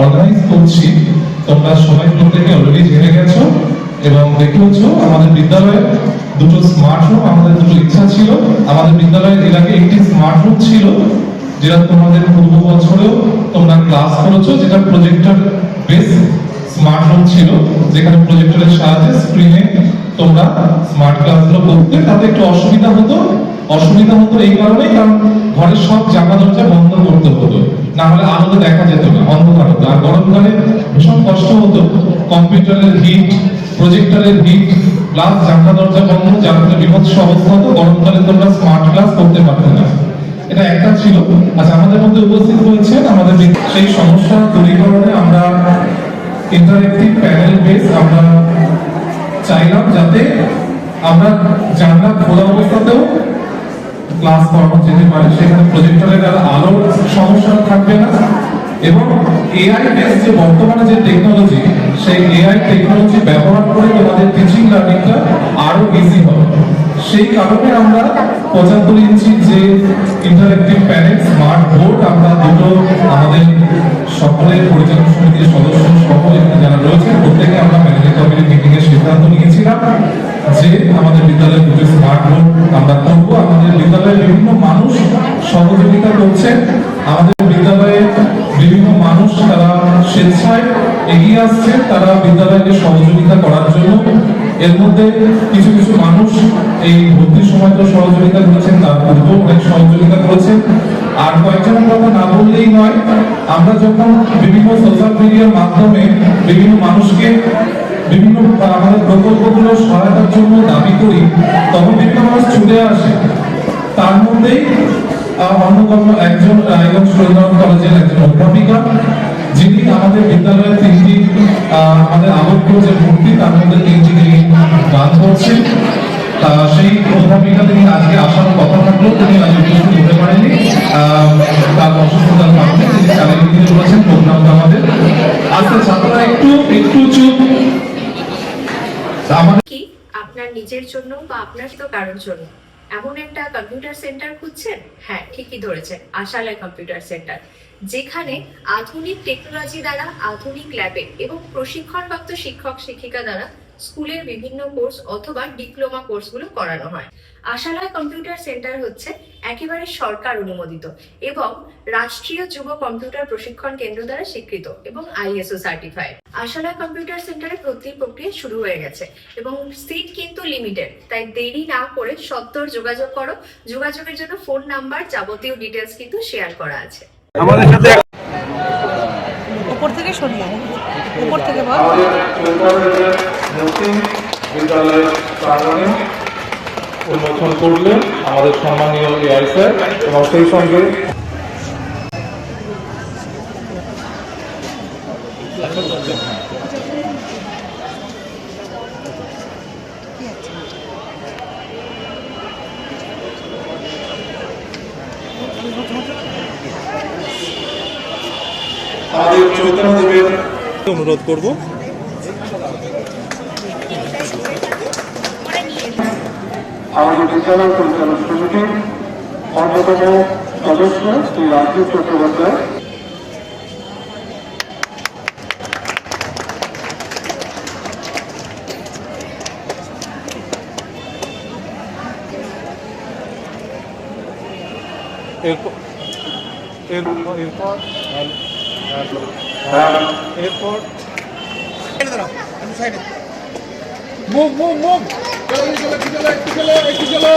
Organise করছি। তোমরা সবাই প্রত্যেকে অলরেডি জেনে গেছো এবং দেখেওছ, আমাদের বিদ্যালয়ে দুটো স্মার্ট রুম আমাদের দুটো ইচ্ছা ছিল। আমাদের বিদ্যালয়ের এলাকায় একটি স্মার্ট রুম ছিল। যেটা তোমাদের পূর্ব বছরেও তোমরা ক্লাস করেছ যেটা প্রজেক্টর বেস স্মার্ট রুম ছিল, যেখানে প্রজেক্টরের সাহায্যে স্ক্রিনে তোমরা স্মার্ট ক্লাসগুলো করতে। তাতে একটু অসুবিধা হতো অসুবিধা হতো এই কারণে কারণ ঘরের সব জানলা দরজা বন্ধ করতে হতো। না হলে আলোতে দেখা যেত না, অন্ধকার হতো। আর গরমকালে ভীষণ কষ্ট হতো। কম্পিউটারের হিট প্রজেক্টরের হিট প্লাস জানলা দরজা বন্ধ, যার ফলে বিভৎস অবস্থা হতো। গরমকালে তোমরা স্মার্ট ক্লাস করতে পারতে না। এটা একটা ছিল। আচ্ছা আমাদের মধ্যে উপস্থিত হয়েছেন আমাদের সেই সমস্যা দূরীকরণে আমরা ইন্টারেক্টিভ প্যানেল বেস আমরা চাইলাম যাতে আমরা জানলা খোলা অবস্থাতেও ক্লাস করানো যেতে পারে। সেখানে প্রজেক্টরের আর আলোর সমস্যা থাকবে না। এবং এআই বেস যে বর্তমানে যে টেকনোলজি সেই এআই টেকনোলজি ব্যবহার করে সেই কারণে আমরা পঁচাত্তর ইঞ্চি যে ইন্টারেক্টিভ প্যানেল স্মার্ট বোর্ড আমরা দুটো আমাদের সকলের পরিচালন সমিতির সদস্য সহ যারা রয়েছে প্রত্যেকে আমরা ম্যানেজিং কমিটি মিটিং এর সিদ্ধান্ত নিয়েছিলাম যে আমাদের বিদ্যালয়ে দুটো স্মার্ট বোর্ড আমরা করব। আমাদের বিদ্যালয়ে বিভিন্ন মানুষ সহযোগিতা করছেন। আমাদের বিদ্যালয়ে বিভিন্ন মানুষ তারা স্বেচ্ছায় এগিয়ে আসছে তারা বিদ্যালয়কে সহযোগিতা করার এর মধ্যে কিছু কিছু মানুষ এই ভর্তির সময় তো সহযোগিতা করেছেন, তার পূর্বেও অনেক সহযোগিতা করেছেন। আর কয়েকজনের কথা না বললেই নয়, আমরা যখন বিভিন্ন সোশ্যাল মিডিয়ার মাধ্যমে বিভিন্ন মানুষকে বিভিন্ন, আমাদের প্রকল্পগুলো সহায়তার জন্য দাবি করি, তখন বিভিন্ন মানুষ ছুটে আসে। তার মধ্যেই অন্যতম একজন রায়গঞ্জ কলেজের একজন অধ্যাপিকা যিনি আমাদের বিদ্যালয়ের তিনটি আমাদের আবদ্ধ যে মূর্তি, তার মধ্যে তিনটি তিনি গান করছেন। সেই অধ্যাপিকা তিনি আজকে আসার কথা থাকলেও তিনি আজ উপস্থিত হতে পারেননি। তার অসুস্থতার কারণে তিনি চালিয়ে দিতে বলেছেন প্রোগ্রামটা আমাদের। আজকে ছাত্ররা একটু একটু চুপ। কি আপনার নিজের জন্য বা আপনার তো কারোর জন্য? এমন একটা কম্পিউটার সেন্টার খুঁজছেন? হ্যাঁ ঠিকই ধরেছেন। আশালয় কম্পিউটার সেন্টার যেখানে আধুনিক টেকনোলজি দ্বারা, আধুনিক ল্যাবে এবং প্রশিক্ষণপ্রাপ্ত শিক্ষক, শিক্ষিকা দ্বারা স্কুলের বিভিন্ন কোর্স অথবা ডিপ্লোমা কোর্সগুলো করানো হয়। আশালয় কম্পিউটার সেন্টার হচ্ছে একেবারে সরকার অনুমোদিত এবং রাষ্ট্রীয় যুব কম্পিউটার প্রশিক্ষণ কেন্দ্র দ্বারা স্বীকৃত এবং আইএসও সার্টিফাইড আশালয় কম্পিউটার সেন্টারে ভর্তির প্রক্রিয়া শুরু হয়ে গেছে এবং সিট কিন্তু লিমিটেড তাই দেরি না করে সত্তর যোগাযোগ করো। যোগাযোগের জন্য ফোন নাম্বার যাবতীয় ডিটেলস কিন্তু শেয়ার করা আছে। আমাদের সাথে উপর থেকে সরিয়ে উপর থেকে বল। আমাদের উন্মোচন করলেন সম্মানীয় এআই স্যার এবং সেই সঙ্গে আমাদের চৈতন্যদেবের অনুরোধ করব। আমাদের বিদ্যালয় পরিচালন সমিতির অন্যতম সদস্য শ্রী রাজীব চট্টোপাধ্যায়। এরপর এরপর এরপর মুভ মুভ মুভ একটু চলো একটু চলো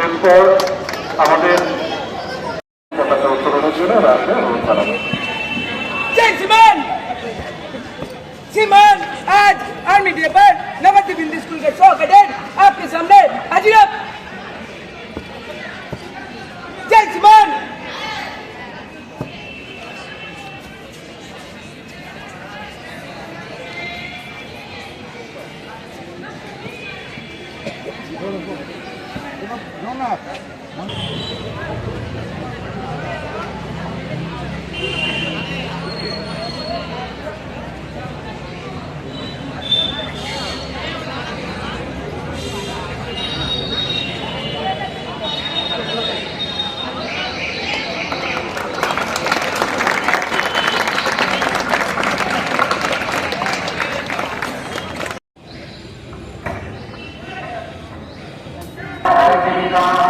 এরপর বাংলা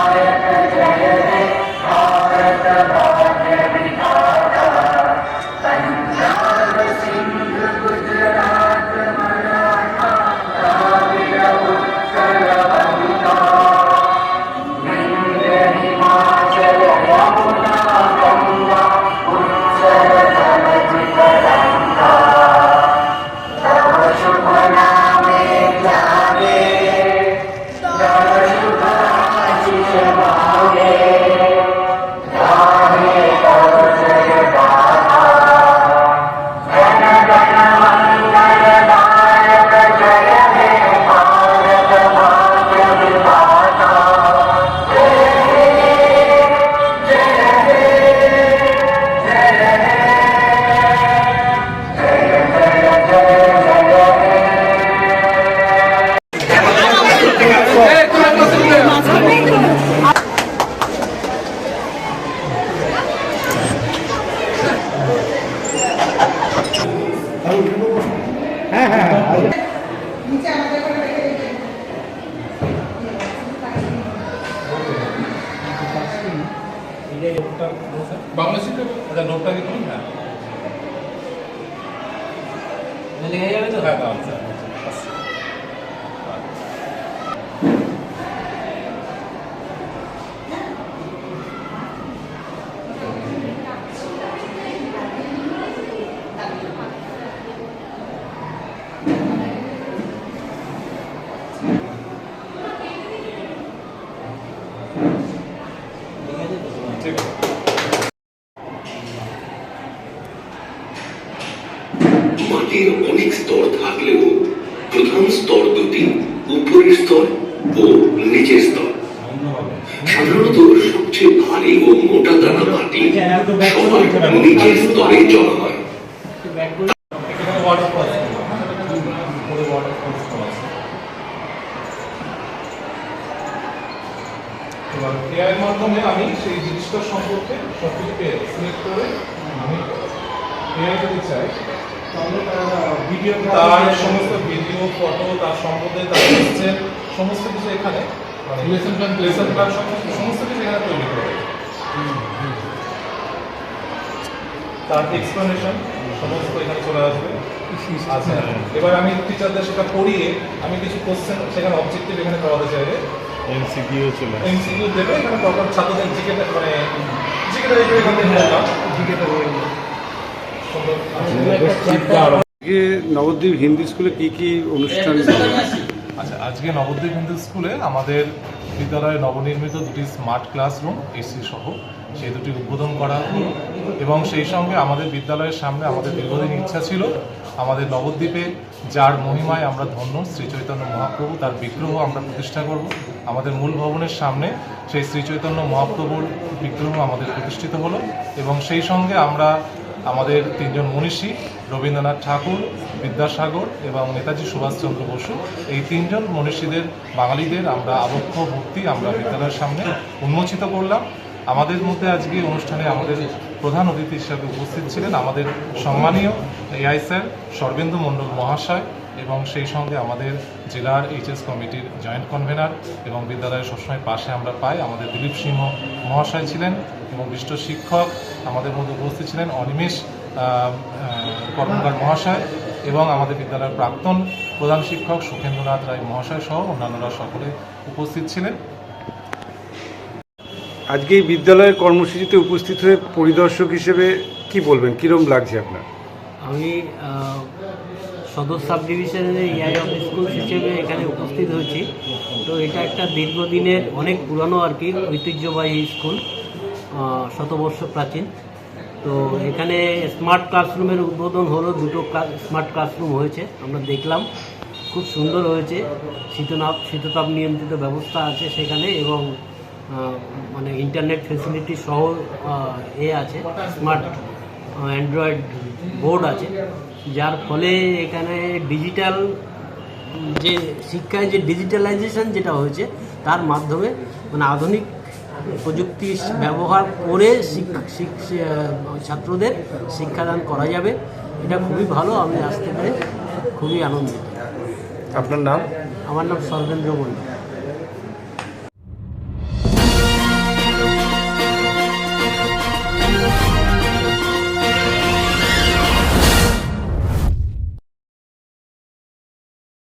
তো হ্যাঁ আচ্ছা ঠিক আছে মাটির অনেক স্তর থাকলেও প্রধান স্তর দুটি উপরের স্তর ও নিচের স্তর সাধারণত সবচেয়ে ভারী ও মোটা দানা নিচের স্তরে জমা হয় এবার এআই এর মাধ্যমে আমি সেই জিনিসটা সম্পর্কে সব কিছু সিলেক্ট করে আমি এআই যদি চাই তাহলে ভিডিও তার সমস্ত ভিডিও ফটো তার সম্বন্ধে তার হচ্ছে সমস্ত কিছু এখানে। লেসন প্ল্যান লেসন প্ল্যান সমস্ত সমস্ত কিছু এখানে তৈরি করে। তার এক্সপ্লেনেশন সমস্ত এখানে চলে আসবে। আচ্ছা এবার আমি টিচারদের সেটা পড়িয়ে আমি কিছু কোশ্চেন সেখানে অবজেক্টিভ এখানে করাতে চাইলে এমসিকিউ চলে এমসিকিউ দেবে এখানে তখন ছাত্রদের জিকেটা মানে জিকেটা এখান জিকেটা নবদ্বীপ হিন্দি স্কুলে কি কি অনুষ্ঠান আচ্ছা আজকে নবদ্বীপ হিন্দু স্কুলে আমাদের বিদ্যালয়ে নবনির্মিত দুটি স্মার্ট ক্লাসরুম এসি সহ। সেই দুটি উদ্বোধন করা হলো এবং সেই সঙ্গে আমাদের বিদ্যালয়ের সামনে আমাদের দীর্ঘদিন ইচ্ছা ছিল, আমাদের নবদ্বীপে যার মহিমায় আমরা ধন্য, শ্রী চৈতন্য মহাপ্রভু, তার বিগ্রহ আমরা প্রতিষ্ঠা করব। আমাদের মূল ভবনের সামনে সেই শ্রী চৈতন্য মহাপ্রভুর বিগ্রহ আমাদের প্রতিষ্ঠিত হলো এবং সেই সঙ্গে আমরা আমাদের তিনজন মনীষী রবীন্দ্রনাথ ঠাকুর, বিদ্যাসাগর এবং নেতাজি সুভাষচন্দ্র বসু, এই তিনজন মনীষীদের, বাঙালিদের আমরা আবক্ষ মূর্তি আমরা বিদ্যালয়ের সামনে উন্মোচিত করলাম। আমাদের মধ্যে আজকে অনুষ্ঠানে আমাদের প্রধান অতিথি হিসাবে উপস্থিত ছিলেন আমাদের সম্মানীয় এআই স্যার সর্বেন্দু মণ্ডল মহাশয় এবং সেই সঙ্গে আমাদের জেলার এইচএস কমিটির জয়েন্ট কনভেনার এবং বিদ্যালয়ের সবসময় পাশে আমরা পাই আমাদের দিলীপ সিংহ মহাশয় ছিলেন এবং বিশিষ্ট শিক্ষক আমাদের মধ্যে উপস্থিত ছিলেন অনিমেষ কর্মকার মহাশয় এবং আমাদের বিদ্যালয়ের প্রাক্তন প্রধান শিক্ষক সুখেন্দ্রনাথ রায় মহাশয় সহ অন্যান্যরা সকলে উপস্থিত ছিলেন। আজকে এই বিদ্যালয়ের কর্মসূচিতে উপস্থিত হয়ে পরিদর্শক হিসেবে কি বলবেন? কিরম লাগছে আপনার? আমি সদর সাব ডিভিশনের এআই অফ স্কুল হিসেবে এখানে উপস্থিত হয়েছি। তো এটা একটা দীর্ঘদিনের অনেক পুরানো আর কি ঐতিহ্যবাহী স্কুল শতবর্ষ প্রাচীন। তো এখানে স্মার্ট ক্লাসরুমের উদ্বোধন হলো, দুটো স্মার্ট ক্লাসরুম হয়েছে, আমরা দেখলাম। খুব সুন্দর হয়েছে, শীতনাপ শীততাপ নিয়ন্ত্রিত ব্যবস্থা আছে সেখানে এবং মানে ইন্টারনেট ফেসিলিটি সহ এ আছে স্মার্ট অ্যান্ড্রয়েড বোর্ড আছে। যার ফলে এখানে ডিজিটাল যে শিক্ষায় যে ডিজিটালাইজেশন যেটা হয়েছে, তার মাধ্যমে মানে আধুনিক প্রযুক্তি ব্যবহার করে ছাত্রদের শিক্ষাদান করা যাবে। এটা খুবই ভালো আমি আসতে পেরে খুবই আনন্দিত। আপনার নাম? আমার নাম সর্বেন্দ্র মন্ডল